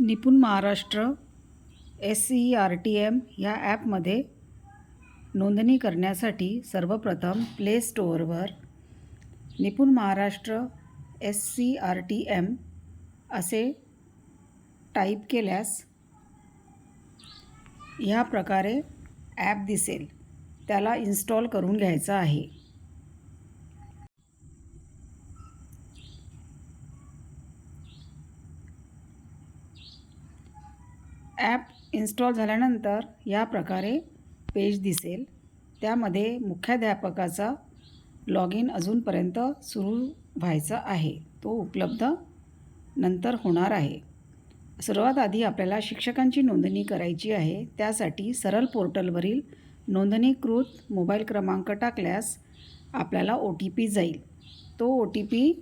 Nipun Maharashtra S C R T M ह्या ॲपमध्ये नोंदणी करण्यासाठी सर्वप्रथम play स्टोअरवर Nipun Maharashtra S C R T M असे टाईप केल्यास ह्या प्रकारे ॲप दिसेल. त्याला इन्स्टॉल करून घ्यायचं आहे. ॲप इन्स्टॉल झाल्यानंतर या प्रकारे पेज दिसेल. त्यामध्ये मुख्याध्यापकाचा लॉग इन अजूनपर्यंत सुरू व्हायचा आहे. तो उपलब्ध नंतर होणार आहे. सर्वात आधी आपल्याला शिक्षकांची नोंदणी करायची आहे. त्यासाठी सरळ पोर्टलवरील नोंदणीकृत मोबाईल क्रमांक टाकल्यास आपल्याला ओ टी पी जाईल. तो ओ टी पी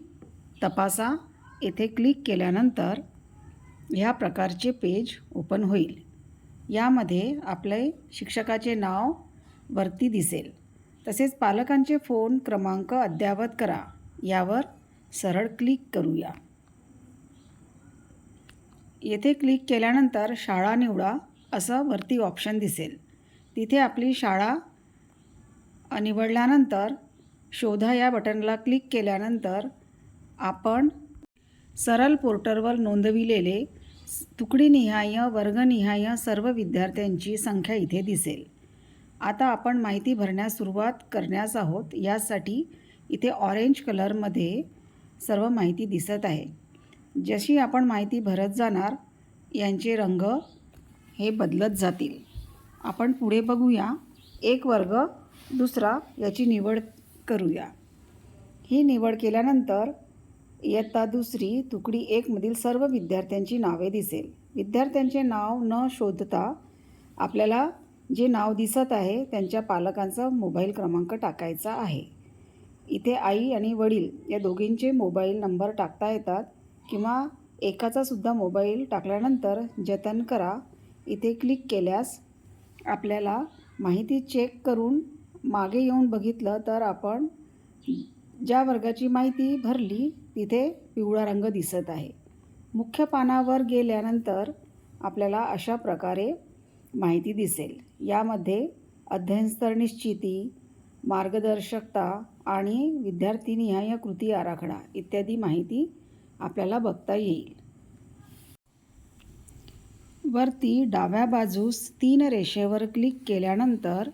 तपासा. येथे क्लिक केल्यानंतर ह्या प्रकारचे पेज ओपन होईल. यामध्ये आपले शिक्षकाचे नाव वरती दिसेल. तसेच पालकांचे फोन क्रमांक अद्ययावत करा. यावर सरळ क्लिक करूया. येथे क्लिक केल्यानंतर शाळा निवडा असं वरती ऑप्शन दिसेल. तिथे आपली शाळा निवडल्यानंतर शोधा या बटनला क्लिक केल्यानंतर आपण सरल पोर्टलवर नोंदविलेले तुकडीनिहाय वर्गनिहाय सर्व विद्यार्थ्यांची संख्या इथे दिसेल. आता आपण माहिती भरण्यास सुरुवात करण्यास आहोत. यासाठी इथे ऑरेंज कलरमध्ये सर्व माहिती दिसत आहे. जशी आपण माहिती भरत जाणार यांचे रंग हे बदलत जातील. आपण पुढे बघूया. एक वर्ग दुसरा याची निवड करूया. ही निवड केल्यानंतर इयत्ता दुसरी तुकडी एकमधील सर्व विद्यार्थ्यांची नावे दिसेल. विद्यार्थ्यांचे नाव न शोधता आपल्याला जे नाव दिसत आहे त्यांच्या पालकांचा मोबाईल क्रमांक टाकायचा आहे. इथे आई आणि वडील या दोघींचे मोबाईल नंबर टाकता येतात किंवा एकाचा सुद्धा मोबाईल टाकल्यानंतर जतन करा. इथे क्लिक केल्यास आपल्याला माहिती चेक करून मागे येऊन बघितलं तर आपण ज्या वर्गाची माहिती भरली तिथे पिवळा रंग दिसत आहे. मुख्य पानावर गेल्यानंतर आपल्याला अशा प्रकारे माहिती दिसेल. यामध्ये अध्ययनस्तर निश्चिती मार्गदर्शकता आणि विद्यार्थीनिहाय कृती आराखडा इत्यादी माहिती आपल्याला बघता येईल. वरती डाव्या बाजूस तीन रेषेवर क्लिक केल्यानंतर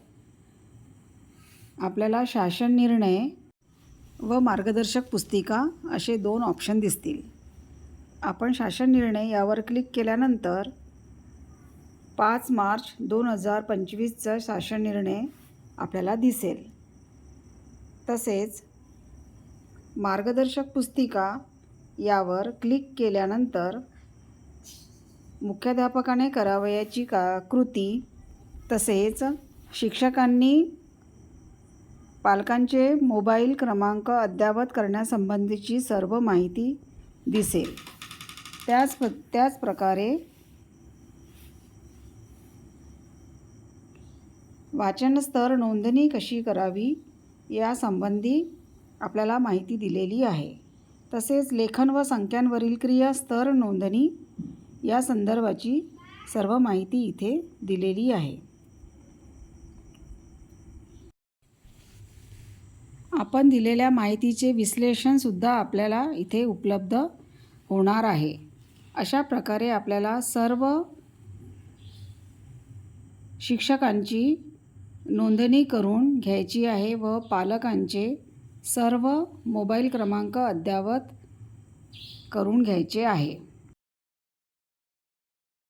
आपल्याला शासन निर्णय व मार्गदर्शक पुस्तिका असे दोन ऑप्शन दिसतील. आपण शासन निर्णय यावर क्लिक केल्यानंतर पाच मार्च दोन हजार पंचवीसचा शासन निर्णय आपल्याला दिसेल. तसेच मार्गदर्शक पुस्तिका यावर क्लिक केल्यानंतर मुख्याध्यापकाने करावयाची का कृती तसेच शिक्षकांनी पालकांचे मोबाईल क्रमांक अद्ययावत करण्यासंबंधीची सर्व माहिती दिसेल. त्याच प त्याच प्रकारे वाचनस्तर नोंदणी कशी करावी यासंबंधी आपल्याला माहिती दिलेली आहे. तसेच लेखन व संख्यांवरील क्रिया स्तर नोंदणी या संदर्भाची सर्व माहिती इथे दिलेली आहे. आपण दिलेल्या माहितीचे विश्लेषणसुद्धा आपल्याला इथे उपलब्ध होणार आहे. अशा प्रकारे आपल्याला सर्व शिक्षकांची नोंदणी करून घ्यायची आहे व पालकांचे सर्व मोबाईल क्रमांक अद्ययावत करून घ्यायचे आहे.